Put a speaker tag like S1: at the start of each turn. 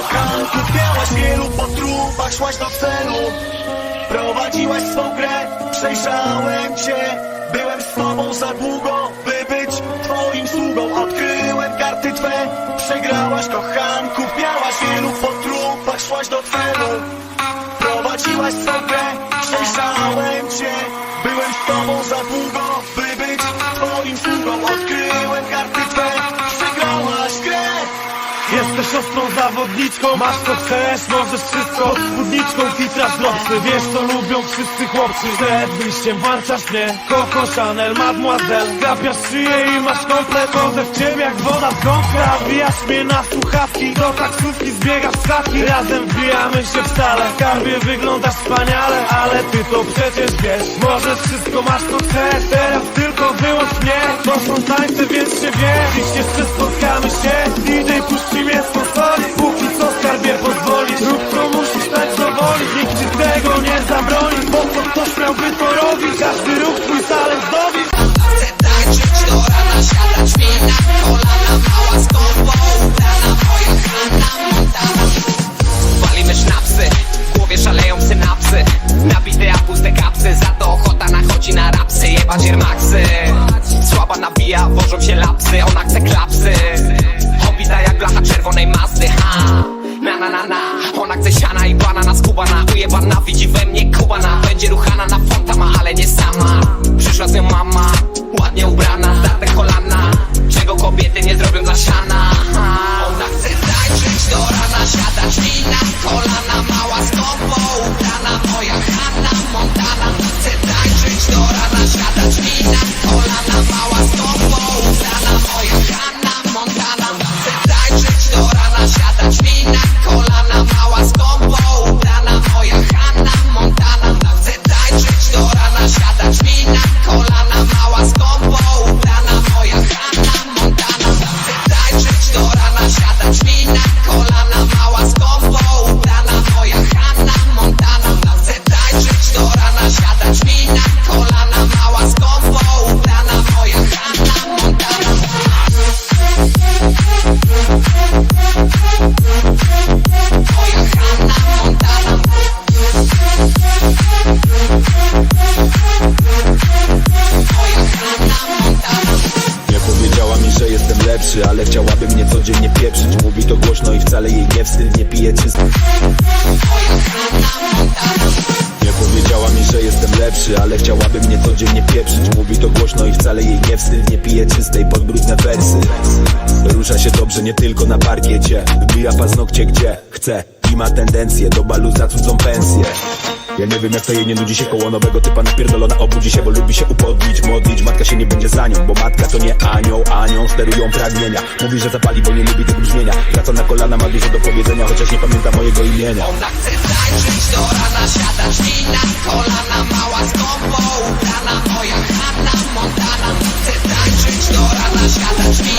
S1: kochanków Miałaś wielu po trupach, szłaś do celu. Prowadziłaś swą grę, przejrzałem cię. Byłem z tobą za długo, by być twoim sługą. Odkryłem karty twe, przegrałaś kochanków Miałaś wielu po trupach, szłaś do celu. Prowadziłaś swą
S2: Ostrą zawodniczką, masz co chcesz, możesz wszystko. Spódniczką kitrasz lopsy, wiesz co lubią wszyscy chłopcy. Przed wyjściem włączasz mnie, Coco Chanel, Mademoiselle. Gapiasz szyję i masz komplet, w ciebie jak woda w gąbkę Wbijasz mnie na słuchawki, do taksówki zbiegasz stawki Razem wbijamy się w salę, w skarbie wyglądasz wspaniale Ale ty to przecież wiesz, możesz wszystko, masz co chcesz Teraz tylko wyłącz mnie, to są tańce, więc się wie Dziś jeszcze spotkamy się, DJ puści mnie z konsoli Póki co skarbie pozwoli, rób co musisz, tak co woli Nikt ci tego nie zabroni, po co ktoś miałby to robić. Każdy ruch twój talent zdobi
S3: puste kapsy, za to ochota nachodzi na rapsy Jebać Maxy Słaba nabija, wożą się lapsy, ona chce klapsy. Obita jak blacha czerwonej Mazdy, ha. Na na na na. Ona chce siana i banana skubana Ujebana widzi we mnie kubana. Będzie ruchana na
S4: codziennie pieprzyć. Mówi to głośno i wcale jej nie wstyd, nie pije Nie powiedziała mi, że jestem lepszy, ale chciałaby mnie codziennie pieprzyć. Mówi to głośno i wcale jej nie wstyd, nie pije czystej pod brudne wersy. Rusza się dobrze nie tylko na parkiecie. Wbija paznokcie gdzie chce i ma tendencję do balu za cudzą pensję ja nie wiem jak to jej nie nudzi się koło nowego typa napierdolona. Obudzi się, bo lubi się upodlić, modlić. Matka się nie będzie za nią, bo matka to nie anioł, anią sterują pragnienia. Mówi, że zapali, bo nie lubi tego brzmienia. Wraca na kolana, ma dużo do powiedzenia, chociaż nie pamięta mojego imienia.
S3: Ona chce tańczyć do rana, na kolana. Mała gąbą ubrana, moja Hanna Montana. Chce tańczyć do rana,